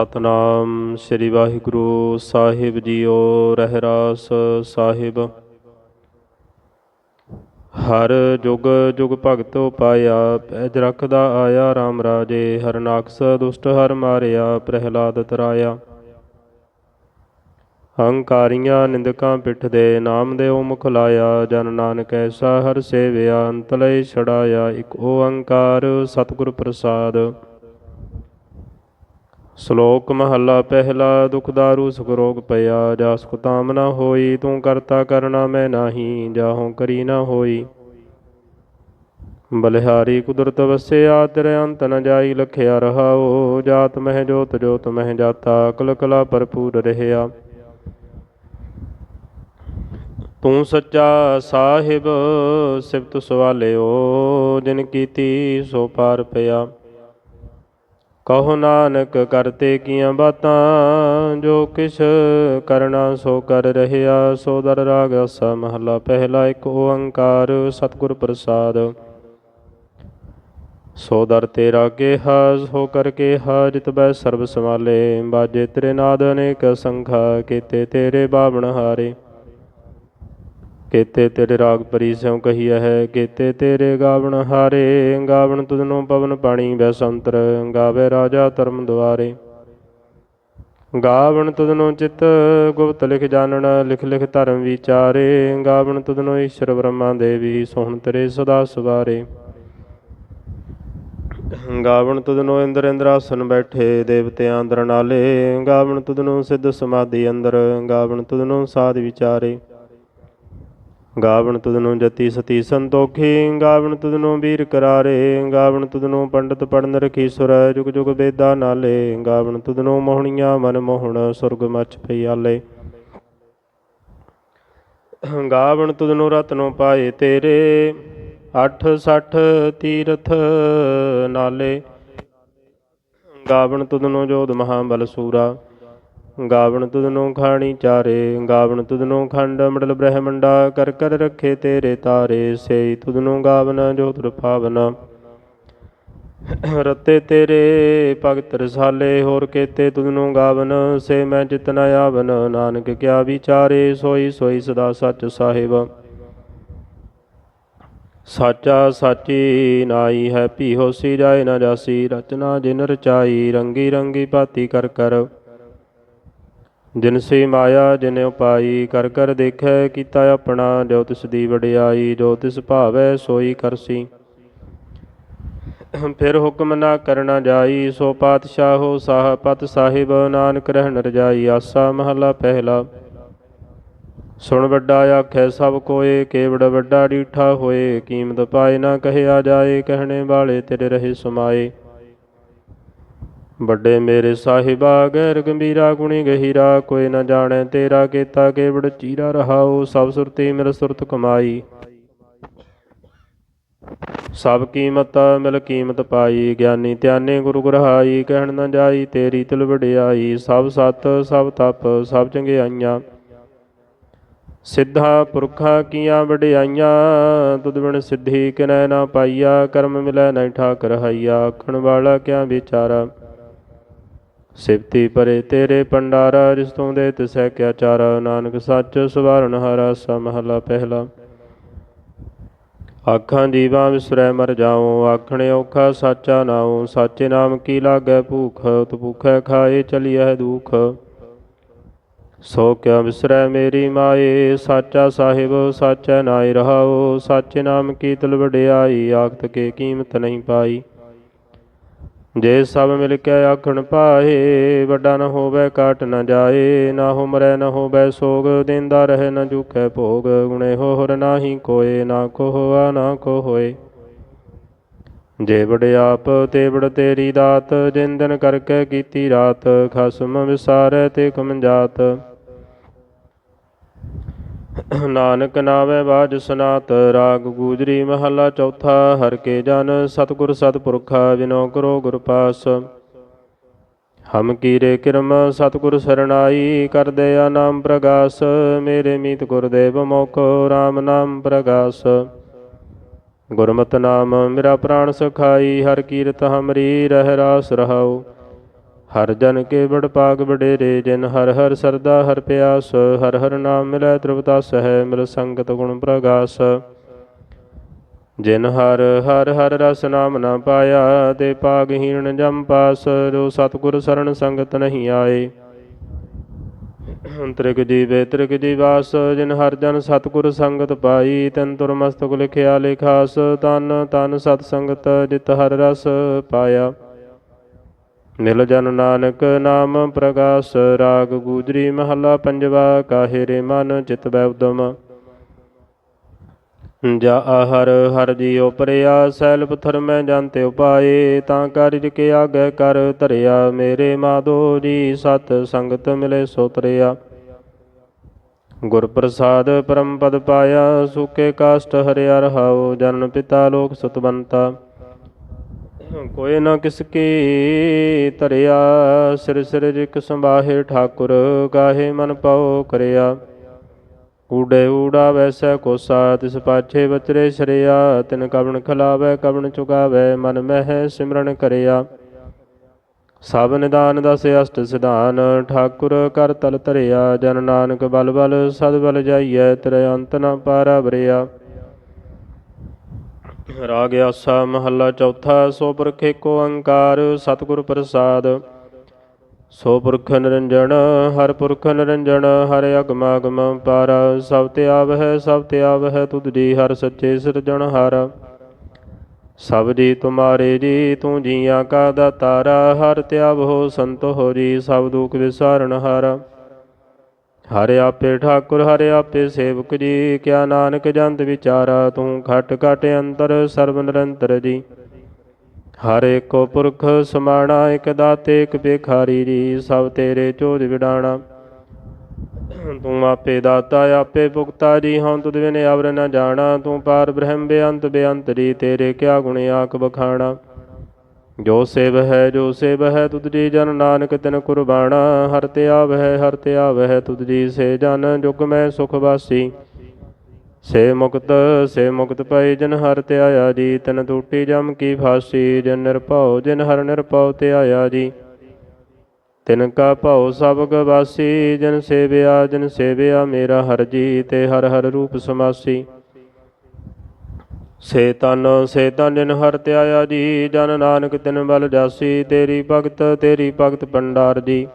ਸਤਨਾਮ ਸ੍ਰੀ ਵਾਹਿਗੁਰੂ ਸਾਹਿਬ ਜੀਓ ਰਹਿਰਾਸ ਸਾਹਿਬ। ਹਰ ਜੁਗ ਜੁਗ ਭਗਤ ਪਾਇਆ ਪੈਜ ਰੱਖਦਾ ਆਇਆ RAM ਰਾਜੇ ਹਰਨਾਕਸ ਦੁਸ਼ਟ ਹਰ ਮਾਰਿਆ, ਪ੍ਰਹਿਲਾਦ ਤਰਾਇਆ। ਹੰਕਾਰੀਆਂ ਨਿੰਦਕਾਂ ਪਿੱਠ ਦੇ ਨਾਮ ਦੇ ਉਹ ਮੁਖ ਲਾਇਆ, ਜਨ ਨਾਨਕ ਐਸਾ ਹਰ ਸੇਵਿਆ ਅੰਤਲੇ ਛੜਾਇਆ ਇੱਕ ਓੰਕਾਰ ਸਤਿਗੁਰ ਪ੍ਰਸਾਦ। ਸ਼ਲੋਕ ਮਹੱਲਾ ਪਹਿਲਾ, ਦੁਖ ਦਾਰੂ ਸੁਖ ਰੋਗ ਪਿਆ, ਜਾ ਸੁਖ ਤਾਮ ਨਾ ਹੋਈ, ਤੂੰ ਕਰਤਾ ਕਰਨਾ ਮੈਂ ਨਾਹੀ ਜਾਹੋਂ ਕਰੀ ਨਾ ਹੋਈ। ਬਲਿਹਾਰੀ ਕੁਦਰਤ ਵਸਿਆ, ਤੇਰੇ ਅੰਤ ਨ ਜਾਈ ਲਖਿਆ ਰਹਾਓ ਜਾਤ ਮਹਿ ਜੋਤ ਜੋਤ ਮਹਿ ਜਾਤਾ ਕਲ ਕਲਾ ਭਰਪੂਰ ਰਹਿਆ। ਤੂੰ ਸੱਚਾ ਸਾਹਿਬ, ਸਿਫਤ ਸਵਾਲਿਓ ਜਿਨ ਕੀਤੀ ਸੋ ਪਾਰ ਪਿਆ। ਕਹੋ ਨਾਨਕ ਕਰਤੇ ਕੀਆਂ ਬਾਤਾਂ, ਜੋ ਕਿਛ ਕਰਨਾ ਸੋ ਕਰ ਰਹਿਆ, ਸੋ ਦਰ ਰਾਗ ਅਸਾ ਮਹਲਾ ਪਹਿਲਾ ਇੱਕ ਓੰਕਾਰ, ਸਤਿਗੁਰ ਪ੍ਰਸਾਦ। ਸੋ ਦਰ ਤੇਰਾ ਕੇਹਾ, ਸੋ ਕਰ ਕੇਹਾ, ਜਿਤ ਬੈ ਸਰਬ ਸਮਾਲੇ ਬਾਜੇ ਤੇਰੇ ਨਾਦ ਅਨੇਕ ਸੰਖਾ, ਕੀਤੇ ਤੇਰੇ ਬਾਵਣ ਹਾਰੇ। ਕੇਤੇ ਤੇਰੇ ਰਾਗ ਪਰੀ ਸਿਉ ਕਹੀਐ ਹੈ, ਕੇਤੇ ਤੇਰੇ ਗਾਵਣ ਹਾਰੇ, ਗਾਵਣ ਤੁਧਨੋਂ ਪਵਨ ਪਾਣੀ ਬੈਸੰਤਰ ਗਾਵੇ ਰਾਜਾ ਧਰਮ ਦੁਆਰੇ। ਗਾਵਣ ਤੁਧਨੋਂ ਚਿਤ ਗੁਪਤ ਲਿਖ ਜਾਣਨ, ਲਿਖ ਲਿਖ ਧਰਮ ਵਿਚਾਰੇ, ਗਾਵਣ ਤੁਧਨੋਂ ਈਸ਼ਰ ਬ੍ਰਹਮਾ ਦੇਵੀ ਸੋਹਣ ਤੇਰੇ ਸਦਾ ਸਵਾਰੇ। ਗਾਵਣ ਤੁਧਨੋਂ ਇੰਦਰ ਇੰਦਰਾਸਨ ਬੈਠੇ, ਦੇਵਤਿਆਂ ਅੰਦਰ ਨਾਲੇ, ਗਾਵਣ ਤੁਧਨੋਂ ਸਿੱਧ ਸਮਾਧੀ ਅੰਦਰ, ਗਾਵਣ ਤੁਧਨੋਂ ਸਾਧ ਵਿਚਾਰੇ। ਗਾਵਣ ਤੁਧਨੋਂ ਜਤੀ ਸਤੀ ਸੰਤੋਖੀ, ਗਾਵਣ ਤੁਧਨੋਂ ਵੀਰ ਕਰਾਰੇ, ਗਾਵਣ ਤੁਧਨੋਂ ਪੰਡਤ ਪੜਨ ਰਖੀ ਸੁਰ, ਜੁਗ ਜੁਗ ਵੇਦਾ ਨਾਲੇ, ਗਾਵਣ ਤੁਧਨੋਂ ਮੋਹਣੀਆਂ ਮਨ ਮੋਹਣ, ਸੁਰਗ ਮਛ ਪਈਆਲੇ ਗਾਵਣ ਤੁਧਨੋਂ ਰਤਨੋਂ ਪਾਏ ਤੇਰੇ 860 ਤੀਰਥ ਨਾਲੇ। ਗਾਵਣ ਤੁਧਨੋਂ ਜੋਧ ਮਹਾਬਲ ਸੂਰਾ। ਗਾਵਣ ਤੁਧਨੋਂ ਖਾਣੀ ਚਾਰੇ, ਗਾਵਣ ਤੁਧਨੋਂ ਖੰਡ ਮੰਡਲ ਬ੍ਰਹਮੰਡਾ, ਕਰ ਕਰ ਰੱਖੇ ਤੇਰੇ ਤਾਰੇ, ਸੇਈ ਤੁਧਨੋਂ ਗਾਵਨ ਜੋ ਤੁਰ ਪਾਵਨ ਰਤੇ ਤੇਰੇ ਭਗਤ ਰਸਾਲੇ, ਹੋਰ ਕੇਤੇ ਤੁਧਨੋਂ ਗਾਵਨ, ਸੇ ਮੈਂ ਜਿਤਨਾ ਆਵਨ, ਨਾਨਕ ਕਿਆ ਵਿਚਾਰੇ, ਸੋਈ ਸੋਈ ਸਦਾ ਸੱਚ ਸਾਹਿਬ। ਸਾਚਾ ਸਾਚੀ ਨਾਈ ਹੈ ਭੀ ਹੋਸੀ, ਜਾਏ ਨਾ ਜਾਸੀ, ਰਚਨਾ ਜਿਨ ਰਚਾਈ, ਰੰਗੀ ਰੰਗੀ ਭਾਤੀ ਕਰ ਕਰ। ਜਿਨ ਸੇ ਮਾਇਆ, ਜਿਨ ਉਪਾਈ, ਕਰ ਕਰ ਦੇਖੈ, ਕੀਤਾ ਆਪਣਾ, ਜੋ ਤਿਸ ਦੀ ਵਡਿਆਈ, ਜੋ ਤਿਸ ਭਾਵੈ, ਸੋਈ ਕਰਸੀ ਫਿਰ ਹੁਕਮ ਨਾ ਕਰਨਾ ਜਾਈ, ਸੋ ਪਾਤਸ਼ਾਹੋ ਸਾਹ ਪਤ ਸਾਹਿਬ, ਨਾਨਕ ਰਹਿਣ ਰਜਾਈ, ਆਸਾ ਮਹਲਾ ਪਹਿਲਾ। ਸੁਣ ਵੱਡਾ ਆਖੈ, ਸਭ ਕੋਏ, ਕੇਵੜ ਵੱਡਾ ਡੀਠਾ ਹੋਏ, ਕੀਮਤ ਪਾਏ ਨਾ ਕਹਿਆ ਜਾਏ, ਕਹਿਣੇ ਵਾਲੇ ਤੇਰੇ ਰਹੇ ਸਮਾਏ। ਵੱਡੇ ਮੇਰੇ ਸਾਹਿਬਾ, ਗੈਰ ਗੰਭੀਰਾ, ਗੁਣੀ ਗਹੀਰਾ, ਕੋਈ ਨਾ ਜਾਣੈ ਤੇਰਾ ਕੀਤਾ ਕੇਵੜ, ਚੀਰਾ ਰਹਾਉ ਸਭ ਸੁਰਤੀ ਮਿਲ ਸੁਰਤ ਕਮਾਈ। ਸਭ ਕੀਮਤ ਮਿਲ ਕੀਮਤ ਪਾਈ, ਗਿਆਨੀ ਧਿਆਨੇ ਗੁਰੂ ਗ੍ਰਹਾਈ, ਕਹਿਣ ਨਾ ਜਾਈ ਤੇਰੀ ਤਿਲ ਵਡਿਆਈ, ਸਭ ਸਤ, ਸਭ ਤਪ, ਸਭ ਚੰਗਿਆਈਆਂ। ਸਿੱਧਾ ਪੁਰਖਾਂ ਕੀਆਂ ਵਡਿਆਈਆਂ, ਤੁਧ ਬਿਨ ਸਿੱਧੀ ਕਿਨੈ ਨਾ ਪਾਈਆ, ਕਰਮ ਮਿਲੈ ਨਹੀਂ ਠਾਕ ਰਹਾਈਆ ਆਖਣ ਵਾਲਾ ਕਿਆ ਵਿਚਾਰਾ। ਸਿਫਤੀ ਪਰੇ ਤੇਰੇ ਪੰਡਾਰਾ ਜਿਸ ਤੋਂ ਦੇ ਤਿਸੈ ਕਿਆ ਚਾਰਾ, ਨਾਨਕ ਸੱਚ ਸਵਾਰਨ ਹਰਾ ਸਾ ਪਹਿਲਾ। ਆਖਾਂ ਜੀਵਾਂ ਵਿਸਰੈ ਮਰ ਜਾਉ, ਆਖਣੇ ਔਖਾ ਸਾਚਾ ਨਾਉ, ਸਾਚੇ ਨਾਮ ਕੀ ਲਾਗੈ ਭੂਖ ਤੁ ਭੁਖੈ ਖਾਏ ਚਲੀਐ ਦੁਖ। ਸੋ ਕਿਆ ਵਿਸਰੈ ਮੇਰੀ ਮਾਏ, ਸਾਚਾ ਸਾਹਿਬ, ਸਾਚੈ ਨਾਇ ਰਹਾਉ, ਸਾਚੇ ਨਾਮ ਕੀ ਤਲ ਵਡਿਆਈ, ਆਖਤ ਕੇ ਕੀਮਤ ਨਹੀਂ ਪਾਈ। ਜੇ ਸਭ ਮਿਲ ਕੇ ਆਖਣ ਪਾਏ ਵੱਡਾ ਨ ਹੋਵੇ ਕਾਟ ਨ ਜਾਏ, ਨਾ ਹੋ ਮਰੈ ਨ ਹੋਵੇ ਸੋਗ, ਦਿੰਦਾ ਰਹੇ ਨ ਝੁਕੈ ਭੋਗ, ਗੁਣੇ ਹੋਰ ਨਾਹੀ ਕੋਏ, ਨਾ ਕੋ ਹੋਆ ਨਾ ਕੋ ਹੋਏ ਜੇ ਵਡਿਆਪ ਤੇ ਵਡ ਤੇਰੀ ਦਾਤ, ਜਿੰਦਨ ਕਰਕੇ ਕੀਤੀ ਰਾਤ, ਖਸਮ ਵਿਸਾਰੈ ਤੇ ਕਮ ਕਮੰਜਾਤ ਨਾਨਕ ਨਾਵੇ ਬਾਜ ਸਨਾਤ, ਰਾਗ ਗੂਜਰੀ ਮਹੱਲਾ ਚੌਥਾ, ਹਰ ਕੇ ਜਨ ਸਤਿਗੁਰ ਸਤਪੁਰਖਾ ਵਿਨੋ ਕਰੋ ਗੁਰ ਪਾਸ। ਹਮ ਕੀਰੇ ਕਿਰਮ, ਸਤਿਗੁਰ ਸਰਣਾਈ, ਕਰਦੇ ਆ ਨਾਮ ਪ੍ਰਗਾਸ। ਮੇਰੇ ਮੀਤ ਗੁਰਦੇਵ ਮੋਕੋ RAM ਨਾਮ ਪ੍ਰਗਾਸ। ਗੁਰਮਤਿ ਨਾਮ, ਮੇਰਾ ਪ੍ਰਾਣ ਸਖਾਈ, ਹਰ ਕੀਰਤ ਹਮਰੀ ਰਹਿ ਰਾਸ ਰਹਾਉ। ਹਰ ਜਨ ਕੇ ਬੜ ਪਾਗ ਬਡੇਰੇ ਜਿਨ ਹਰ ਹਰ ਸਰਦਾ ਹਰ ਪਿਆਸ, ਹਰ ਹਰ ਨਾਮ ਮਿਲੈ ਤ੍ਰਿਪਤਸ ਹੈ ਮਿਲ ਸੰਗਤ ਗੁਣ ਪ੍ਰਗਾਸ। ਜਿਨ ਹਰ ਹਰ ਹਰ ਰਸ ਨਾਮ ਨਾ ਪਾਇਆ, ਤੇ ਪਾਗਹੀਣ ਜਮ ਪਾਸ, ਜੋ ਸਤਿਗੁਰ ਸਰਣ ਸੰਗਤ ਨਹੀਂ ਆਏ। ਤ੍ਰਿਗ ਜੀਵੇ ਤ੍ਰਿਗ ਜੀਵਾਸ, ਜਿਨ ਹਰ ਜਨ ਸਤਿਗੁਰ ਸੰਗਤ ਪਾਈ, ਤਨ ਤੁਰ ਮਸਤਕ ਲਿਖਿਆ ਲਿਖਾਸ, ਤਨ ਤਨ ਸਤ ਸੰਗਤ ਜਿਤ ਹਰ ਰਸ ਪਾਇਆ। ਮਿਲ ਜਨ ਨਾਨਕ ਨਾਮ ਪ੍ਰਗਾਸ ਰਾਗ ਗੂਜਰੀ ਮਹੱਲਾ ਪੰਜਵਾ ਕਾਹੇ ਰੇ ਮਨ ਚਿਤ ਬੈ ਉਦਮ। ਜਾ ਹਰ ਹਰ ਜੀ ਉਪਰਿਆ ਸੈਲ ਪਥਰ ਮੈਂ ਜਾਂਤੇ ਉਪਾਏ, ਤਾਂ ਕਾਰਿਜ ਕੇ ਆਗੇ ਕਰ ਧਰਿਆ, ਮੇਰੇ ਮਾਧੋ ਜੀ ਸਤ ਸੰਗਤ ਮਿਲੇ ਸੋ ਤਰਿਆ। ਗੁਰ ਪ੍ਰਸਾਦ ਪਰਮ ਪਦ ਪਾਇਆ, ਸੁਕੇ ਕਾਸ਼ਟ ਹਰਿਆ ਰਹਾਉ ਜਨਨ ਪਿਤਾ ਲੋਕ ਸਤਵੰਤਾ ਕੋਈ ਨਾ ਕਿਸ ਕੀ ਧਰਿਆ, ਸਿਰ ਸਿਰ ਜਿਕ ਸੰਬਾਹੇ ਠਾਕੁਰ, ਗਾਹੇ ਮਨ ਪਾਉ ਕਰਿਆ। ਊੜੇ ਊੜਾ ਵੈਸੈ ਕੋਸਾ, ਤਿਸ ਪਾਛੇ ਬਚਰੇ ਸ਼ਰਿਆ। ਤਿਨ ਕਵਣ ਖਲਾਵੇ, ਕਵਣ ਚੁਗਾਵੇ, ਮਨ ਮਹਿ ਸਿਮਰਨ ਕਰਿਆ। ਸਭ ਨਿਦਾਨ ਦਸ ਅਸ਼ਟ ਸਿਧਾਨ, ਠਾਕੁਰ ਕਰ ਤਲ ਧਰਿਆ। ਜਨ ਨਾਨਕ ਬਲ ਬਲ, ਸਦ ਬਲ ਜਾਈਐ, ਤੇਰੇ ਅੰਤ ਨ ਪਾਰਾ ਬਰਿਆ ਰਾਗ ਆਸਾ ਮਹੱਲਾ ਚੌਥਾ, ਸੋ ਪੁਰਖੇ ਕੋ ਓੰਕਾਰ ਸਤਿਗੁਰ ਪ੍ਰਸਾਦ। ਸੋ ਪੁਰਖ ਨਿਰੰਜਨ ਹਰ ਪੁਰਖ ਨਿਰੰਜਣ, ਹਰ ਅਗਮ ਅਗਮ ਪਰ। ਸਭ ਤੇ ਆਵਹਿ ਸਭ ਤੇ ਆਵਹਿ ਤੁਧ ਜੀ ਹਰ ਸੱਚੇ ਸਿਰਜਣ ਸਿਰਜਣਹਾਰ ਸਭ ਜੀ ਤੁਮਾਰੇ ਜੀ, ਤੂੰ ਜੀਆਂ ਕਾ ਦਾਤਾਰਾ, ਹਰ ਧਿਆਵੋ ਸੰਤ ਹੋ ਜੀ ਸਭ ਦੁਖ ਵਿਸਾਰਨ ਹਾਰਾ। ਹਰਿ ਆਪੇ ਠਾਕੁਰ, ਹਰਿ ਆਪੇ ਸੇਵਕ ਜੀ, ਕਿਆ ਨਾਨਕ ਜੰਤ ਵਿਚਾਰਾ, ਤੂੰ ਖਟ ਖਟ ਅੰਤਰ, ਸਰਬ ਨਿਰੰਤਰ ਜੀ। ਹਰ ਏਕੋ ਪੁਰਖ ਸਮਾਣਾ, ਇਕ ਦਾਤੇ, ਇਕ ਭੇਖਾਰੀ ਜੀ, ਸਭ ਤੇਰੇ ਚੋਜ ਵਿਡਾਣਾ। ਤੂੰ ਆਪੇ ਦਾਤਾ, ਆਪੇ ਭੁਗਤਾ ਜੀ, ਹਉ ਤੁਧ ਬਿਨ ਅਵਰ ਨ ਜਾਣਾ। ਤੂੰ ਪਾਰ ਬ੍ਰਹਮ ਬੇਅੰਤ ਬੇਅੰਤ ਜੀ, ਤੇਰੇ ਕਿਆ ਗੁਣ ਆਖ ਬਖਾਣਾ। ਜੋ ਸੇਵ ਹੈ, ਜੋ ਸੇਵ ਹੈ, ਤੁਧ ਜੀ ਜਨ ਨਾਨਕ ਤਿਨ ਕੁਰਬਾਨਾ। ਹਰ ਤੇ ਆਵਹਿ, ਹਰ ਤੇ ਆਵਹਿ, ਤੁਧ ਜੀ ਸੇ ਜਨ ਜੁਗ ਮੈਂ ਸੁਖ ਵਾਸੀ। ਸੇ ਮੁਕਤ ਸੇ ਮੁਕਤ ਪਈ ਜਨ ਹਰ ਤੇ ਆਇਆ ਜੀ, ਤਨ ਟੂਟੀ ਜਮ ਕੀ ਫਾਸੀ। ਜਨ ਨਿਰਭਉ, ਜਿਨ ਹਰ ਨਿਰਭਉ ਤੇ ਆਇਆ ਜੀ। ਤਿਨ ਕਾ ਭਉ ਸਭ ਗਵਾਸੀ ਜਨ ਸੇਵਿਆ ਜਨ ਸੇਵਿਆ ਮੇਰਾ ਹਰ ਜੀ, ਤੇ ਹਰ ਹਰ ਰੂਪ ਸਮਾਸੀ। ਸੇ ਤਨ ਸੇ ਤਨ ਜਿਨ ਹਰ ਤੇ ਜੀ, ਜਨ ਨਾਨਕ ਤਿਨ ਬਲ ਜਾਸੀ, ਤੇਰੀ ਭਗਤ ਤੇਰੀ ਭਗਤ ਪੰਡਾਰ ਜੀ।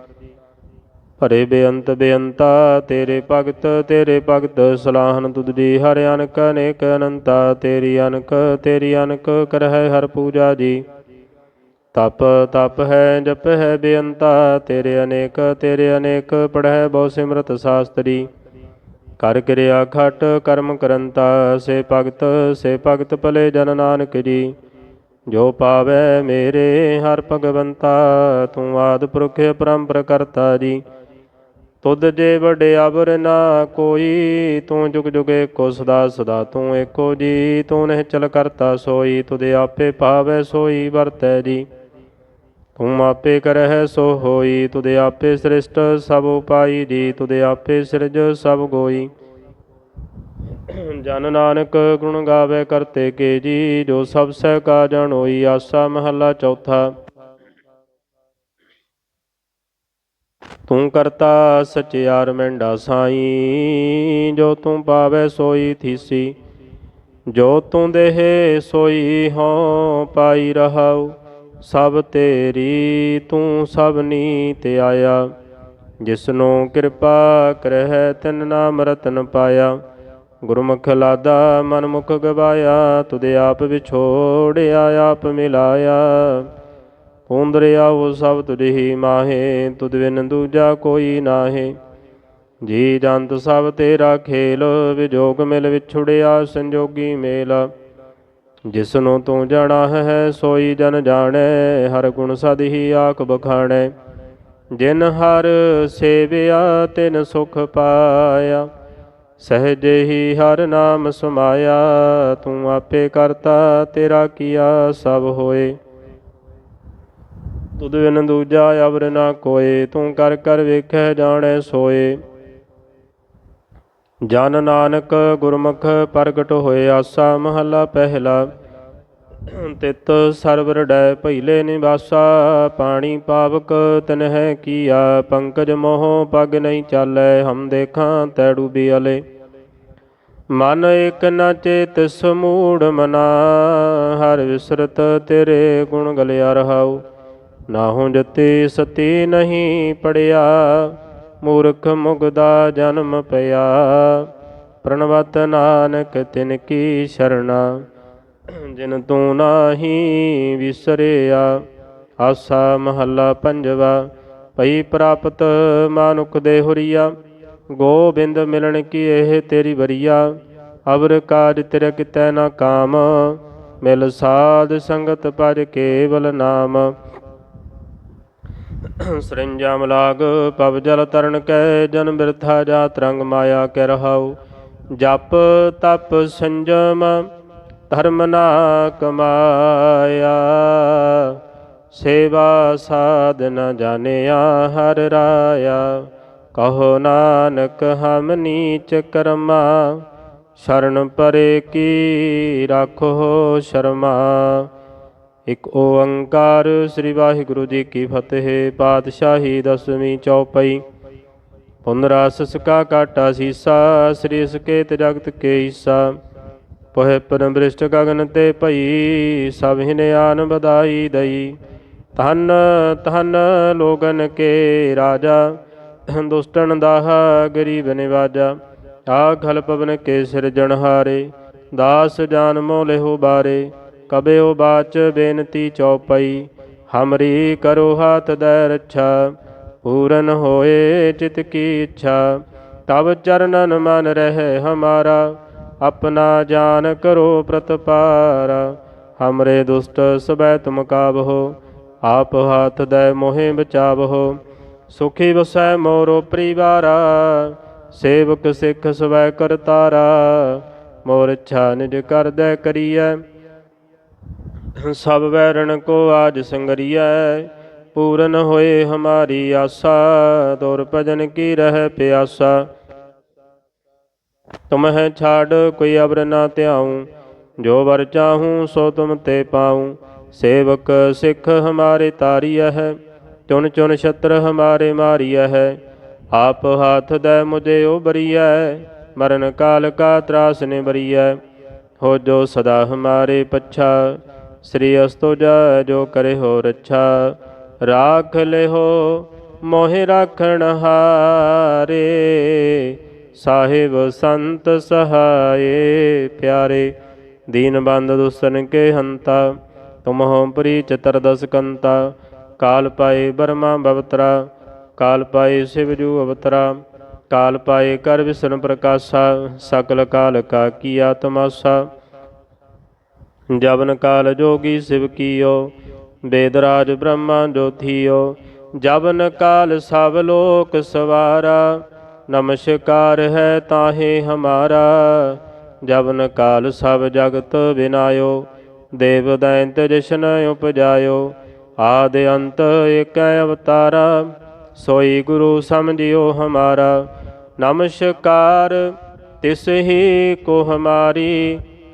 ਭਰੇ ਬੇਅੰਤ ਬੇਅੰਤਾ, ਤੇਰੇ ਭਗਤ ਤੇਰੇ ਭਗਤ, ਸਲਾਹਨ ਤੁਧ ਜੀ, ਹਰ ਅਨਕ ਅਨੇਕ ਅਨੰਤਾ, ਤੇਰੀ ਅਨਕ ਤੇਰੀ ਅਨਕ ਕਰਹਿ ਹਰ ਪੂਜਾ ਜੀ। ਤਪ ਤਪ ਹੈ, ਜਪ ਹੈ ਬੇਅੰਤਾ, ਤੇਰੇ ਅਨੇਕ ਤੇਰੇ ਅਨੇਕ ਪੜਹਿ ਬਹੁ ਸਿਮਰਤ ਸਾਸਤਰੀ। ਕਰ ਕਿਰਿਆ ਖਟ, ਕਰਮ ਕਰੰਤਾ, ਸੇ ਭਗਤ ਸੇ ਭਗਤ ਭਲੇ ਜਨ ਨਾਨਕ ਜੀ। ਜੋ ਪਾਵੈ ਮੇਰੇ ਹਰ ਭਗਵੰਤਾ, ਤੂੰ ਆਦ ਪੁਰਖ ਪਰੰਪਰ ਕਰਤਾ ਜੀ। ਤੁਧ ਜੇ ਵੱਡੇ ਅਬਰ ਨਾ ਕੋਈ, ਤੂੰ ਜੁਗ ਜੁਗੇ ਏਕੋ ਸਦਾ ਸਦਾ ਤੂੰ ਏਕੋ ਜੀ। ਤੂੰ ਨਹਿ ਚਲ ਕਰਤਾ ਸੋਈ, ਤੁਧ ਆਪੇ ਪਾਵੈ ਸੋਈ ਵਰਤੈ ਜੀ। ਤੂੰ ਆਪੇ ਕਰਹਿ ਸੋ ਹੋਈ, ਤੁਧ ਆਪੇ ਸ੍ਰਿਸ਼ਟ ਸਭ ਉਪਾਈ ਜੀ ਤੁਧ ਆਪੇ ਸਿਰਜ ਸਭ ਗੋਈ। ਜਨ ਨਾਨਕ ਗੁਣ ਗਾਵੇ ਕਰਤੇ ਕੇ ਜੀ, ਜੋ ਸਭ ਸਹਿ ਕਾ ਜਨ ਹੋਈ, ਆਸਾ ਮਹੱਲਾ ਚੌਥਾ। ਤੂੰ ਕਰਤਾ ਸਚਿਆਰ ਮੈਂਡਾ ਸਾਈ, ਜੋ ਤੂੰ ਪਾਵੇ ਸੋਈ ਥੀਸੀ। ਜੋ ਤੂੰ ਦੇਹ ਸੋਈ, ਹਉ ਪਾਈ ਰਹਾਉ। ਸਭ ਤੇਰੀ ਤੂੰ ਸਭ ਤੇ ਆਇਆ। ਜਿਸਨੂੰ ਕਿਰਪਾ ਕਰਹਿ, ਤਿਨ ਨਾਮ ਰਤਨ ਪਾਇਆ। ਗੁਰਮੁਖ ਲਾਦਾ, ਮਨਮੁਖ ਗਵਾਇਆ। ਤੁਧ ਆਪ ਵਿਛੋੜਿਆ, ਆਪ ਮਿਲਾਇਆ। ਪੂੰਦਰਿਆ ਉਹ ਸਭ ਤੁਧ ਹੀ ਮਾਹੇ, ਤੁਧ ਬਿਨ ਦੂਜਾ ਕੋਈ ਨਾਹੇ। ਜੀ ਜੰਤ ਸਭ ਤੇਰਾ ਖੇਲ, ਵਿਜੋਗ ਮਿਲ ਵਿਛੁੜਿਆ, ਸੰਜੋਗੀ ਮੇਲ। ਜਿਸਨੂੰ ਤੂੰ ਜਾਣਾ ਹੈ, ਸੋਈ ਜਨ ਜਾਣੈ, ਹਰ ਗੁਣ ਸਦ ਹੀ ਆਖ ਬਖਾਣੈ। ਜਿਨ ਹਰ ਸੇਵਿਆ, ਤਿਨ ਸੁਖ ਪਾਇਆ। ਸਹਜ ਹੀ ਹਰ ਨਾਮ ਸਮਾਇਆ, ਤੂੰ ਆਪੇ ਕਰਤਾ, ਤੇਰਾ ਕੀਆ ਸਭ ਹੋਏ। ਤੁਧ ਬਿਨ ਦੂਜਾ ਅਵਰ ਨਾ ਕੋਏ, ਤੂੰ ਕਰ ਕਰ ਵੇਖੈ ਜਾਣੈ ਸੋਏ। ਜਨ ਨਾਨਕ ਗੁਰਮੁਖ ਪ੍ਰਗਟ ਹੋਏ ਆਸਾ ਮਹੱਲਾ ਪਹਿਲਾ। ਤਿਤ ਸਰਵਰ ਡੈ ਭਈਲੇ ਨਿਵਾਸਾ, ਪਾਣੀ ਪਾਵਕ ਤਨਹਿ ਕੀਆ, ਪੰਕਜ ਮੋਹ ਪਗ ਨਹੀਂ ਚਾਲੈ, ਹਮ ਦੇਖਾਂ ਤੈ ਡੂਬੀ ਅਲੇ ਮਨ ਇਕ ਨ ਚੇਤ ਸਮੂੜ ਮਨਾ, ਹਰ ਵਿਸਰਤ ਤੇਰੇ ਗੁਣ ਗਲਿਆ ਰਹਾਉ। ਨਾਹੂ ਜਤੀ ਸਤੀ ਨਹੀਂ ਪੜਿਆ ਮੂਰਖ ਮੁਗਦਾ ਜਨਮ ਪਿਆ। ਪ੍ਰਣਵਤ ਨਾਨਕ ਤਿਨ ਕੀ ਸ਼ਰਣਾ, ਜਿਨ ਤੂੰ ਨਾਹੀ ਵਿਸਰਿਆ। ਆਸਾ ਮਹੱਲਾ ਪੰਜਵਾ, ਭਈ ਪ੍ਰਾਪਤ ਮਾਨੁਖ ਦੇ ਹੁਰੀਆ। ਗੋਬਿੰਦ ਮਿਲਣ ਕੀ ਇਹ ਤੇਰੀ ਬਰੀਆ ਅਵਰ ਕਾਜ ਤੇਰੇ ਕਿਤੈ ਨਾ ਕਾਮ, ਮਿਲ ਸਾਧ ਸੰਗਤ ਪਰ ਕੇਵਲ ਨਾਮ। ਸਰਿੰਜਾਮ ਲਾਗ, ਪਵ ਜਲ ਤਰਨ ਕੈ, ਜਨ ਬਿਰਥਾ ਜਾ ਰੰਗ ਮਾਇਆ ਕੈ ਰਹਾਉ। ਜਪ ਤਪ ਸੰਜਮ, ਧਰਮ ਨਾ ਕਮਾਇਆ ਸੇਵਾ ਸਾਧ ਨ ਜਾਣਿਆ ਹਰ ਰਾਇਆ। ਕਹੋ ਨਾਨਕ, ਹਮ ਨੀਚ ਕਰਮਾ। ਸ਼ਰਨ ਪਰੇ ਕੀ ਰਾਖੋ ਸ਼ਰਮਾ। ਇਕ ਓੰਕਾਰ ਸ੍ਰੀ ਵਾਹਿਗੁਰੂ ਜੀ ਕੀ ਫਤਿਹ। ਪਾਤਸ਼ਾਹੀ ਦਸਵੀਂ ਚੌਪਈ। ਪੁਨਰਾਸ ਸਕਾ ਕਾਟਾ ਸੀਸਾ, ਸ੍ਰੀ ਸਕੇਤ ਜਗਤ ਕੇ ਈਸਾ। ਪੋਹਿ ਪਰਮ ਬ੍ਰਿਸ਼ਟ ਗਗਨ ਤੇ ਭਈ, ਸਭ ਹਿਨੇ ਆਨ ਬਧਾਈ ਦਈ। ਧਨ ਧਨ ਲੋਗਨ ਕੇ ਰਾਜਾ ਦੁਸ਼ਟਨ ਦਾਹ ਗਰੀਬ ਨਿਵਾਜਾ। ਆਖਲ ਪਵਨ ਕੇ ਸਿਰਜਣਹਾਰੇ ਦਾਸ ਜਾਨ ਮੋਹ ਲਿਹੋ ਬਾਰੇ। ਕਬਿਓ ਬਾਚ ਬੇਨਤੀ ਚੌਪਈ, ਹਮਰੀ ਕਰੋ ਹਾਥ ਦੈ ਰੱਛਾ, ਪੂਰਨ ਹੋਏ ਚਿਤ ਕੀ ਇੱਛਾ। ਤਬ ਚਰਨਨ ਮਨ ਰਹਿ ਹਮਾਰਾ, ਆਪਣਾ ਜਾਨ ਕਰੋ ਪ੍ਰਤਪਾਰਾ। ਹਮਰੇ ਦੁਸ਼ਟ ਸਬੈ ਤੁਮ ਕਾਬਹੋ ਆਪ ਹਾਥ ਦੈ ਮੋਹਿ ਬਚਾਵਹੋ ਸੁਖੀ ਵਸੈ ਮੋਰੋ ਪਰਿਵਾਰਾ, ਸੇਵਕ ਸਿੱਖ ਸਵੈ ਕਰਤਾਰਾ। ਮੋਰ ਇੱਛਾ ਨਿਜ ਕਰਦੈ ਕਰੀਐ ਸਭ ਵੈਰਣ ਕੋ ਆਜ ਸੰਗਰੀਐ, ਪੂਰਨ ਹੋਏ ਹਮਾਰੀ ਆਸਾ ਦੁਰ ਭਜਨ ਕੀ ਰਹਿ ਪਿਆਸਾ। ਤੁਮਹਿ ਛਾੜ ਕੋਈ ਅਬਰ ਨਾ ਧਿਆਉ, ਜੋ ਵਰ ਚਾਹੂੰ ਸੋ ਤੁਮ ਤੇ ਪਾਉ। ਸੇਵਕ ਸਿੱਖ ਹਮਾਰੇ ਤਾਰੀਐ ਹੈ, ਚੁਣ ਚੁਣ ਛਤਰ ਹਮਾਰੇ ਮਾਰੀਐ ਹੈ। ਆਪ ਹਾਥ ਦੈ ਮੁਝੇ ਉਬਰੀਐ ਮਰਨ ਕਾਲ ਕਾ ਤਰਾਸ ਨੇ ਬਰੀਐ ਹੋ ਜੋ ਸਦਾ ਹਮਾਰੇ ਪੱਛਾ ਸ੍ਰੀ ਅਸਤੁਜਾ ਜੋ ਕਰੇ ਹੋ ਰੱਛਾ, ਰਾਖ ਲਿਹੋ ਮੋਹਿ ਰਾਖਣ ਹਾਰੇ। ਸਾਹਿਬ ਸੰਤ ਸਹਾਏ ਪਿਆਰੇ, ਦੀਨ ਬੰਦ ਦੁਸਨ ਕੇ ਹੰਤਾ, ਤੁਮ ਹੋ ਪ੍ਰੀ ਚਤਰਦਸ ਕੰਤਾ। ਕਾਲ ਪਾਏ ਬਰਮਾ ਬਵਤਰਾ, ਕਾਲ ਪਾਏ ਸਿਵਜੂ ਅਵਤਰਾ। ਕਾਲ ਪਾਏ ਕਰ ਵਿਸ਼ਨ ਪ੍ਰਕਾਸ਼ਾ, ਸਕਲ ਕਾਲ ਕਾ ਕੀਆ ਤਮਾਸਾ ਜਬਨ ਕਾਲ ਜੋਗੀ ਸਿਵ ਕੀਓ, ਬੇਦਰਾਜ ਬ੍ਰਹਮਾ ਜੋਥੀਓ। ਜਬਨ ਕਾਲ ਸਭ ਲੋਕ ਸਵਾਰਾ, ਨਮਸਕਾਰ ਹੈ ਤਾਹੇ ਹਮਾਰਾ। ਜਬਨ ਕਾਲ ਸਭ ਜਗਤ ਬਿਨਾਇਓ, ਦੇਵ ਦੈਂਤ ਜਸ਼ਨ ਉਪਜਾਇਓ। ਆਦ ਅੰਤ ਏਕੈ ਅਵਤਾਰਾ, ਸੋਈ ਗੁਰੂ ਸਮਝਿਓ ਹਮਾਰਾ। ਨਮਸਕਾਰ, ਤਿਸ ਹੀ ਕੋ ਹਮਾਰੀ।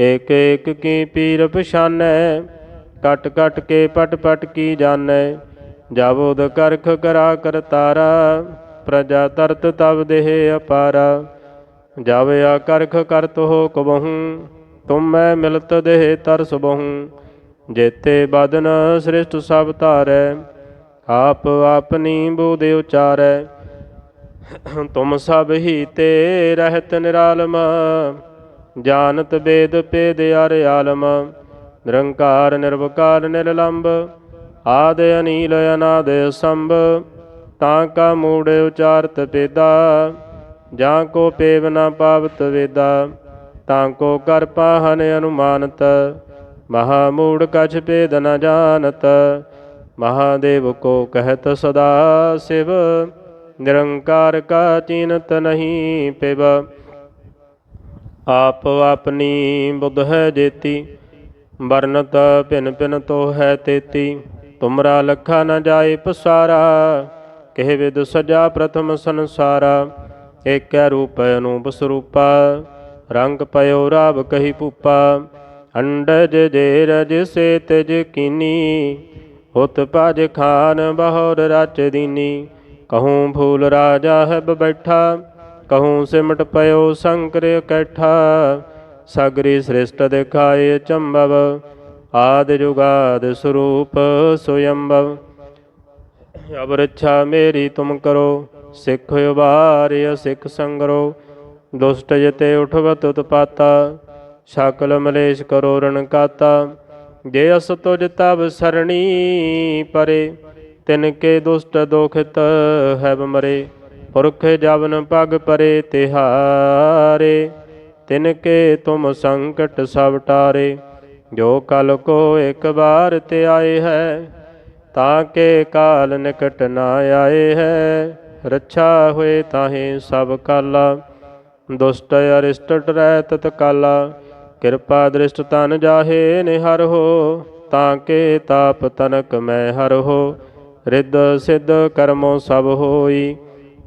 ਏਕ ਏਕ ਕੀ ਪੀਰ ਪਛਾਨੈ, ਕਟ ਕਟ ਕੇ ਪਟ ਪਟ ਕੀ ਜਾਣੈ। ਜਾਵੋਦ ਕਰਖ ਕਰਾ ਕਰਤਾਰਾ ਪ੍ਰਜਾ ਤਰਤ ਤਬ ਦੇਹ ਅਪਾਰਾ। ਜਾਵਿਆ ਕਰਖ ਕਰਤ ਹੋ ਕਬਹੂ, ਤੁਮ ਮੈਂ ਮਿਲਤ ਦੇਹ ਤਰਸ ਬਹੂ ਜੇਤੇ ਬਦਨ ਸ੍ਰਿਸ਼ਟ ਸਭ ਧਾਰੈ, ਆਪ ਆਪਨੀ ਬੋਧ ਉਚਾਰੈ। ਤੁਮ ਸਭ ਹੀ ਤੇ ਰਹਿਤ ਨਿਰਾਲਮ। ਜਾਣਤ ਬੇਦ ਪੇਦ ਅਰ ਆਲਮ, ਨਿਰੰਕਾਰ ਨਿਰਵਕਾਰ ਨਿਰਲੰਭ ਆਦ ਅਨੀਲ ਅਨਾਦ ਸੰਭ, ਤਾਂ ਕਾ ਮੂੜ ਉਚਾਰਤ ਪੇਦਾ, ਜਾਂ ਕੋ ਪੇਵ ਨਾ ਪਾਵਤ ਵੇਦਾ, ਤਾਂ ਕੋ ਕਰ ਪਾਹਨ ਅਨੁਮਾਨਤ, ਮਹਾ ਮੂੜ ਕਛ ਪੇਦ ਨ ਜਾਣਤ, ਮਹਾਦੇਵ ਕੋ ਕਹਿਤ ਸਦਾ ਸਿਵ, ਨਿਰੰਕਾਰ ਕਾ ਚੀਨਤ ਨਹੀਂ ਪਿਵ। ਆਪ ਆਪਣੀ ਬੁੱਧ ਹੈ ਜੇਤੀ ਵਰਨਤ ਭਿਨ ਭਿਨ ਤੋ ਹੈ ਤੇਤੀ। ਤੁਮਰਾ ਲਖਾ ਨ ਜਾਏ ਪਸਾਰਾ, ਕਹਿ ਵਿਦ ਸਜਾ ਪ੍ਰਥਮ ਸੰਸਾਰਾ। ਏਕੈ ਰੂਪ ਅਨੂਪ ਸਰੂਪਾ, ਰੰਗ ਪਇਓ ਰਾਵ ਕਹੀ ਭੂਪਾ। ਅੰਡਜ ਜੇ ਰਜ ਸੇ ਤਜ ਕੀਨੀ ਹੁਤ ਭਜ ਖਾਨ ਬਹੁਰ ਰਚ ਦੀਨੀ। ਕਹੂੰ ਫੂਲ ਰਾਜਾ ਹੈ ਬੈਠਾ ਕਹੂੰ ਸਿਮਟ ਪਇਓ ਸੰਕਰ ਇਕੱਠਾ ਸਗਰੀ ਸ੍ਰਿਸ਼ਟ ਦਿਖਾਏ ਚੰਬਵ ਆਦ ਜੁਗਾਦ ਸਰੂਪ ਸੁਯੰਭਵ ਅਬ ਰੱਛਾ ਮੇਰੀ ਤੁਮ ਕਰੋ ਸਿੱਖ ਉਬਾਰਿ ਸਿੱਖ ਸੰਗਰੋ ਦੁਸ਼ਟ ਜਤੇ ਉਠਵਤ ਉਤਪਾਤਾ ਸ਼ਕਲ ਮਲੇਸ਼ ਕਰੋ ਰਣਕਾਤਾ ਜੇ ਅਸ ਤੁਜ ਤਬ ਸਰਣੀ ਪਰੇ ਤਿਨ ਕੇ ਦੁਸ਼ਟ ਦੋਖਿਤ ਹੈਬ ਮਰੇ ਪੁਰਖ ਜਵਨ ਪਗ ਪਰੇ ਤਿਹਾਰੇ, ਤਿਨ ਕੇ ਤੁਮ ਸੰਕਟ ਸਭ ਟਾਰੇ। ਜੋ ਕਲ ਕੋ ਇੱਕ ਵਾਰ ਤੇ ਆਏ ਹੈ, ਤਾਂ ਕੇ ਕਾਲ ਨਿਕਟ ਨਾ ਆਏ ਹੈ। ਰੱਛਾ ਹੋਏ ਤਾਹੇ ਸਭ ਕਾਲਾ, ਦੁਸ਼ਟ ਅਰਿਸ਼ਟ ਰਹਿ ਤਤ ਕਾਲਾ। ਕਿਰਪਾ ਦ੍ਰਿਸ਼ਟ ਤਨ ਜਾਹੇ ਨਿਹਰ ਹੋ, ਤਾਂ ਕੇ ਤਾਪ ਤਨਕ ਮੈਂ ਹਰ ਹੋ। ਰਿੱਧ ਸਿੱਧ ਕਰਮੋ ਸਭ ਹੋਈ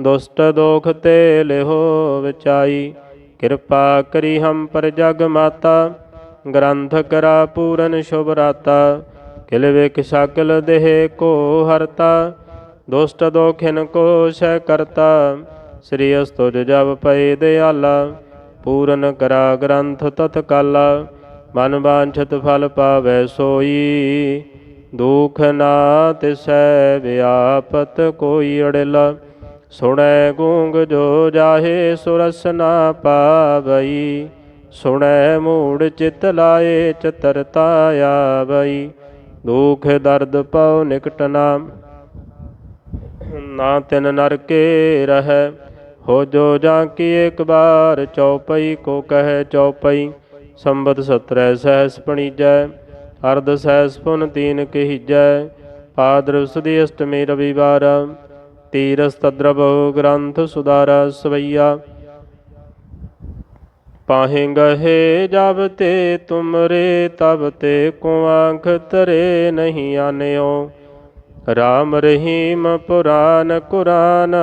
ਦੁਸ਼ਟ ਦੋਖ ਤੇ ਲਿਹੋ ਵਿਚਾਈ। ਕਿਰਪਾ ਕਰੀ ਹਮ ਪਰ ਜਗ ਮਾਤਾ। ਗ੍ਰੰਥ ਕਰਾ ਪੂਰਨ ਸ਼ੁਭ ਰਾਤਾ। ਕਿਲ ਵੇਖ ਸਕਲ ਦੇਹ ਕੋ ਹਰਤਾ। ਦੁਸ਼ਟ ਦੋਖਿਨ ਕੋ ਸਹਿ ਕਰਤਾ। ਸ੍ਰੀ ਅਸਤੁਜ ਜਬ ਪਏ ਦਿਆਲਾ। ਪੂਰਨ ਕਰਾ ਗ੍ਰੰਥ ਤਤਕਾਲਾ। ਮਨ ਬਾਂਛਤ ਫਲ ਪਾਵੈ ਸੋਈ। ਦੁਖ ਨਾ ਤਿਸੈ ਵਿਆਪਤ ਕੋਈ ਅੜਲਾ। ਸੁਣੈ ਗੂੰਗ ਜੋ ਜਾਹੇ ਸੁਰਸ ਨਾ ਪਾਵਈ, ਸੁਣੈ ਮੂੜ ਚਿਤ ਲਾਏ ਚਤਰਤਾ ਆਵਈ ਦੁਖ ਦਰਦ ਪਉ ਨਿਕਟ ਨਾ ਨਾ ਤਿਨ ਨਰ ਕੇ ਰਹੈ। ਹੋ ਜੋ ਜਾਂ ਕੀ ਇੱਕ ਬਾਰ ਚਉਪਈ, ਕੋ ਕਹੈ ਚਉਪਈ। ਸੰਬਤ 17 ਸਹਿਸ ਪਣੀਜੈ, ਅਰਧ ਸਹਿਸ ਪੁਨ ਤੀਨ ਕਹੀਜੈ। ਪਾਦਰਸ ਦੀ ਅਸ਼ਟਮੀ ਰਵੀਵਾਰ ਤੀਰਸ ਤਦਰਬ ਗ੍ਰੰਥ ਸੁਦਾਰਾ ਸਵਈਆ। ਪਾਹੇ ਗਹੇ ਜਬ ਤੇ ਤੁਮਰੇ, ਤਬ ਤੇ ਕੋ ਆਂਖ ਤਰੇ ਨਹੀਂ ਆਨਿਓ। ਰਾਮ ਰਹੀਮ ਪੁਰਾਨ ਕੁਰਾਨ,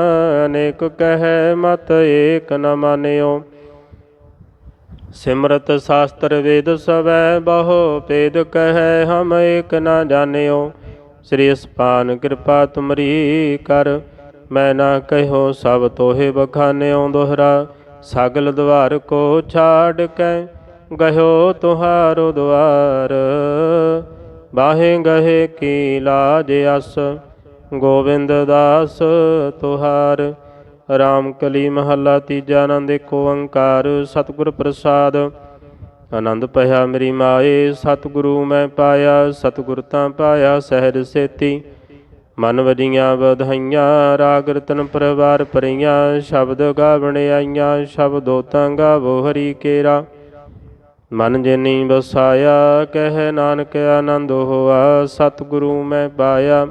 ਅਨੇਕ ਕਹੈ ਮਤ ਏਕ ਨ ਮਾਨਿਓ। ਸਿਮਰਤ ਸ਼ਾਸਤਰ ਵੇਦ ਸਵੈ, ਬਹੁ ਭੇਦ ਕਹੈ ਹਮ ਏਕ ਨ ਜਾਣਿਓ। ਸ੍ਰੀ ਅਸਪਾਨ ਕਿਰਪਾ ਤੁਮਰੀ ਕਰ ਮੈਂ ਨਾ ਕਹਿਓ ਸਭ ਤੋਹੇ ਬਖਾਨਿਓ ਦੋਹਰਾ, ਸਾਗਲ ਦਵਾਰ ਕੋ ਛਾੜ ਕੇ ਗਇਓ ਤੁਹਾਰੋ ਦਵਾਰ। ਬਾਹੇ ਗਹੇ ਕੀ ਲਾਜ ਅਸ ਗੋਬਿੰਦ ਦਾਸ ਤੁਹਾਰ। ਰਾਮ ਕਲੀ ਮਹੱਲਾ ਤੀਜਾ ਆਨੰਦ ਏਕ ਓੰਕਾਰ, ਸਤਿਗੁਰ ਪ੍ਰਸਾਦ। ਆਨੰਦ ਪਇਆ ਮੇਰੀ ਮਾਏ, ਸਤਿਗੁਰੂ ਮੈਂ ਪਾਇਆ, ਸਤਿਗੁਰ ਤਾਂ ਪਾਇਆ ਸਹਿਜ ਸੇਤੀ। ਮਨ ਵਜੀਆਂ ਵਧਾਈਆਂ, ਰਾਗ ਰਤਨ ਪਰਵਾਰ ਪਰੀਆਂ ਸ਼ਬਦ ਗਾਵਣ ਆਈਆਂ, ਸ਼ਬਦੋ ਤਾਂ ਗਾਵੋ ਹਰੀ ਕੇਰਾ। ਮਨ ਜਿਨੀ ਵਸਾਇਆ, ਕਹਿ ਨਾਨਕ ਆਨੰਦ ਹੋਆ, ਸਤਿਗੁਰੂ ਮੈਂ ਪਾਇਆ।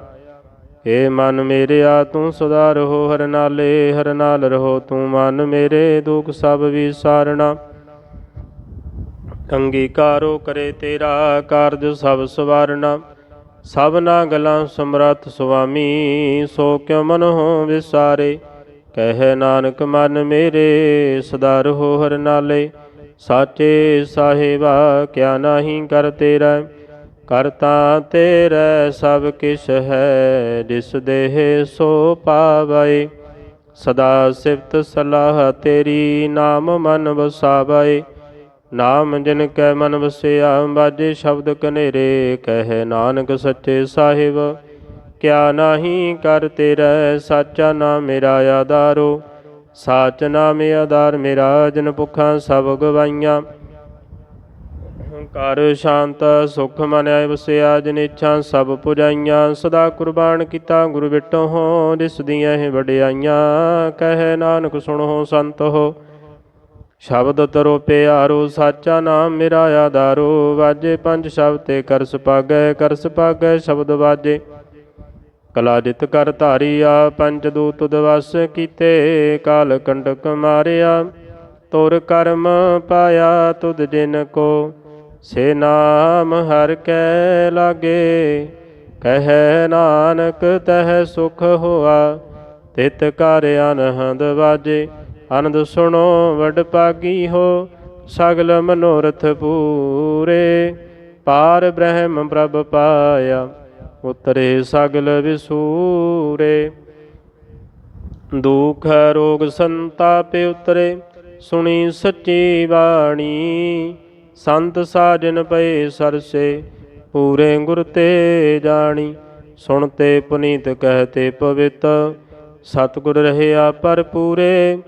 ਏ ਮਨ ਮੇਰਿਆ, ਤੂੰ ਸਦਾ ਰਹੋ ਹਰ ਨਾਲੇ, ਹਰ ਨਾਲ ਰਹੋ ਤੂੰ ਮਨ ਮੇਰੇ, ਦੁਖ ਸਭ ਵਿਸਾਰਣਾ। ਅੰਗੀਕਾਰੋ ਕਰੇ ਤੇਰਾ, ਕਾਰਜ ਸਭ ਸਵਾਰਣਾ ਸਭਨਾ ਗਲਾਂ ਸਮਰੱਥ ਸੁਆਮੀ, ਸੋ ਕਿਉ ਮਨ ਹੋ ਵਿਸਾਰੇ? ਕਹਿ ਨਾਨਕ, ਮਨ ਮੇਰੇ ਸਦਾ ਰਹੋ ਹਰ ਨਾਲੇ। ਸਾਚੇ ਸਾਹਿਬਾ, ਕਿਆ ਨਾਹੀ ਕਰ ਤੇਰਾ? ਕਰਤਾ ਤੇਰਾ ਸਭ ਕਿਛ ਹੈ, ਜਿਸ ਦੇਹ ਸੋ ਪਾਵੈ ਸਦਾ ਸਿਫਤ ਸਲਾਹ ਤੇਰੀ ਨਾਮ ਮਨ ਵਸਾਵੈ ਨਾਮ ਜਿਨ ਕੈ ਮਨ ਵਸਿਆ, ਬਾਜੇ ਸ਼ਬਦ ਕਨੇਰੇ, ਕਹਿ ਨਾਨਕ ਸੱਚੇ ਸਾਹਿਬ। ਕਿਆ ਨਾਹੀ ਕਰ ਤੇਰਾ, ਸਾਚਾ ਨਾਮ ਮੇਰਾ ਆਧਾਰੋ। ਸਾਚ ਨਾਮ ਆਧਾਰ ਮੇਰਾ, ਜਨ ਭੁਖਾਂ ਸਭ ਗਵਾਈਆਂ। ਕਰ ਸ਼ਾਂਤ, ਸੁਖ ਮਨ ਆਇ ਵਸਿਆ, ਜਿਨ ਇੱਛਾ ਸਭ ਪੁਜਾਈਆਂ। ਸਦਾ ਕੁਰਬਾਨ ਕੀਤਾ ਗੁਰੂ ਬਿਟੋ ਹੋ ਜਿਸ ਦੀਆਂ ਇਹ ਵਡਿਆਈਆਂ। ਕਹਿ ਨਾਨਕ ਸੁਣੋ ਸੰਤ। ਹੋ ਸ਼ਬਦ ਤਰੋ ਪਿਆਰੋ, ਸਾਚਾ ਨਾਮ ਮੇਰਾ ਆਧਾਰੋ ਵਾਜੇ ਪੰਜ ਸ਼ਬਦ ਤੇ ਕਰ ਸੁਪਾਗੈ ਕਰ ਸੁਪਾਗੈ ਸ਼ਬਦ ਵਾਜੇ। ਕਲਾ ਜਿਤ ਕਰ ਧਾਰੀਆ, ਪੰਜ ਦੂਤ ਦਵਸ ਕੀਤੇ। ਕਾਲ ਕੰਡਕ ਮਾਰਿਆ, ਤੁਰ ਕਰਮ ਪਾਇਆ ਤੁਧ ਜਿਨ ਕੋ। ਸੇ ਨਾਮ ਹਰ ਕੈ ਲਾਗੇ, ਕਹਿ ਨਾਨਕ ਤਹਿ ਸੁਖ ਹੋਆ। ਤਿਤ ਕਰ ਅਨਹਦ ਵਾਜੇ। ਆਨੰਦ ਸੁਣੋ, ਵਡ ਪਾਗੀ ਹੋ, ਸਗਲ ਮਨੋਰਥ ਪੂਰੇ। ਪਾਰ ਬ੍ਰਹਮ ਪ੍ਰਭ ਪਾਇਆ, ਉਤਰੇ ਸਗਲ ਵਿਸੂਰੇ। ਦੁਖ ਰੋਗ ਸੰਤਾਪੇ ਉਤਰੇ, ਸੁਣੀ ਸੱਚੀ ਬਾਣੀ। ਸੰਤ ਸਾਜਨ ਪਏ ਸਰਸੇ, ਪੂਰੇ ਗੁਰ ਤੇ ਜਾਣੀ। ਸੁਣਤੇ ਪੁਨੀਤ, ਕਹਤੇ ਪਵਿੱਤ, ਸਤਿਗੁਰ ਰਹਿਆ ਪਰ ਪੂਰੇ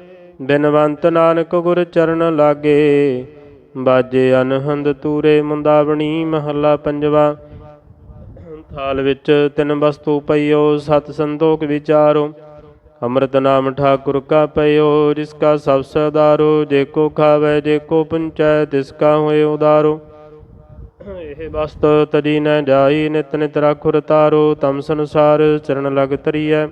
ਬਿਨਵੰਤ ਨਾਨਕ ਗੁਰ ਚਰਨ ਲਾਗੇ। ਬਾਜੇ ਅਨਹੰਦ ਤੂਰੇ ਮੁੰਦਾਵਣੀ ਮਹੱਲਾ ਪੰਜਵਾ। ਥਾਲ ਵਿੱਚ ਤਿੰਨ ਵਸਤੂ ਪਈਓ, ਸਤ ਸੰਤੋਖ ਵਿਚਾਰੋ। ਅੰਮ੍ਰਿਤ ਨਾਮ ਠਾਕੁਰ ਕਾ ਪਈਓ, ਜਿਸ ਕਾ ਸਭ ਸਦਾਰੋ। ਜੇ ਕੋ ਖਾਵੇ, ਜੇ ਕੋ ਪੁੰਚੈ, ਤਿਸ ਕਾ ਹੋਏ ਉਦਾਰੋ। ਇਹ ਵਸਤ ਤਜੀ ਨ ਜਾਈ, ਨਿਤ ਨਿਤ ਰਾਖੁਰ ਤਾਰੋ। ਤਮ ਸੰਸਾਰ ਚਰਨ ਲਗ ਤਰੀਐ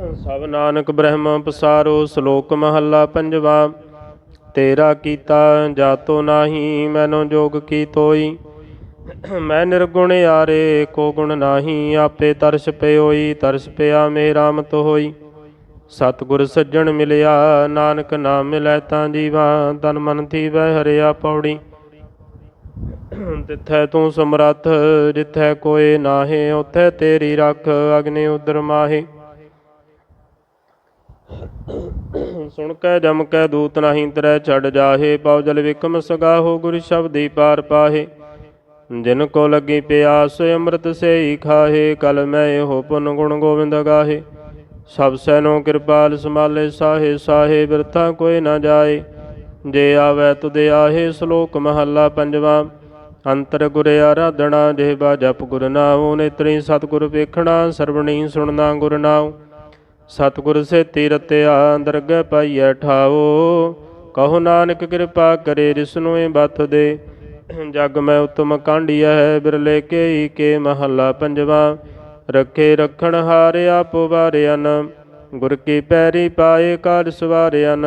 ਸਭ ਨਾਨਕ ਬ੍ਰਹਮ ਪਸਾਰੋ ਸ਼ਲੋਕ ਮਹੱਲਾ ਪੰਜਵਾ। ਤੇਰਾ ਕੀਤਾ ਜਾਤੋ ਨਾਹੀ, ਮੈਨੋ ਜੋਗ ਕੀ ਤੋਈ? ਮੈਂ ਨਿਰਗੁਣ ਆਰੇ ਕੋ ਗੁਣ ਨਾਹੀ, ਆਪੇ ਤਰਸ ਪਿਓਈ, ਤਰਸ ਪਿਆ ਮੇਰਾ ਰਾਮਤ ਹੋਈ ਸਤਿਗੁਰ ਸੱਜਣ ਮਿਲਿਆ, ਨਾਨਕ ਨਾਮ ਮਿਲੈ ਤਾਂ ਜੀਵਾ, ਤਨ ਮਨ ਥੀਵੈ ਹਰਿਆ ਪੌੜੀ। ਤਿੱਥੈ ਤੂੰ ਸਮਰੱਥ, ਜਿੱਥੈ ਕੋਏ ਨਾਹੇ, ਉਥੈ ਤੇਰੀ ਰੱਖ, ਅਗਨੀ ਉਦਰ ਮਾਹੇ। ਸੁਣ ਕੈ ਜਮ ਕੈ ਦੂਤ ਨਹੀਂ ਤਰੈ ਛੱਡ ਜਾਹੇ, ਪਉ ਜਲ ਵਿਕਮ ਸਗਾਹੋ ਗੁਰ ਸ਼ਬਦੀ ਪਾਰ ਪਾਹੇ। ਜਿਨ ਕੋ ਲੱਗੀ ਪਿਆਸ ਅੰਮ੍ਰਿਤ ਸੇਈ ਖਾਹੇ, ਕਲ ਮੈਂ ਇਹੋ ਪੁਨ ਗੁਣ ਗੋਬਿੰਦ ਗਾਹੇ। ਸਭ ਸੈਨੋ ਕਿਰਪਾਲ ਸਮਾਲੇ ਸਾਹੇ ਸਾਹੇ ਬਿਰਥਾ ਕੋਈ ਨਾ ਜਾਏ। ਜੇ ਆਵੈ ਤੁਦੇ ਆਹੇ, ਸ਼ਲੋਕ ਮਹੱਲਾ ਪੰਜਵਾ। ਅੰਤਰ ਗੁਰ ਆਰਾਧਣਾ ਜਿਹਬਾ ਜਪ ਗੁਰ ਨਾਉ, ਨੇਤਰੀ ਸਤਿਗੁਰ ਵੇਖਣਾ, ਸਰਵਣੀ ਸੁਣਨਾ ਗੁਰ ਨਾਉ। ਸਤਿਗੁਰ ਸੇਤੀ ਰਤਿਆ ਦਰਗਹਿ ਪਾਈਐ ਠਾਓ ਕਹੋ ਨਾਨਕ ਕਿਰਪਾ ਕਰੇ ਰਿਸਨੂ ਇਹ ਬਤ ਦੇ। ਜਗ ਮੈਂ ਉਤਮ ਕਾਂਡੀਐ ਬਿਰਲੇ ਕੇ ਕੇ ਮਹੱਲਾ ਪੰਜਵਾ। ਰੱਖੇ ਰਖਣ ਹਾਰ ਆਪ ਵਾਰਿਆਨ ਗੁਰ ਕੀ ਪੈਰੀ ਪਾਏ ਕਾਲ ਸਵਾਰਿਆਨ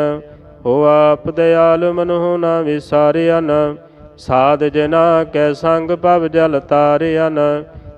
ਹੋ ਆਪ ਦਿਆਲ ਮਨਹੁ ਨਾ ਵਿਸਾਰਿਆਨ ਸਾਧ ਜਨਾ ਕੈ ਸੰਗ ਭਵ ਜਲ ਤਾਰਿਆਨ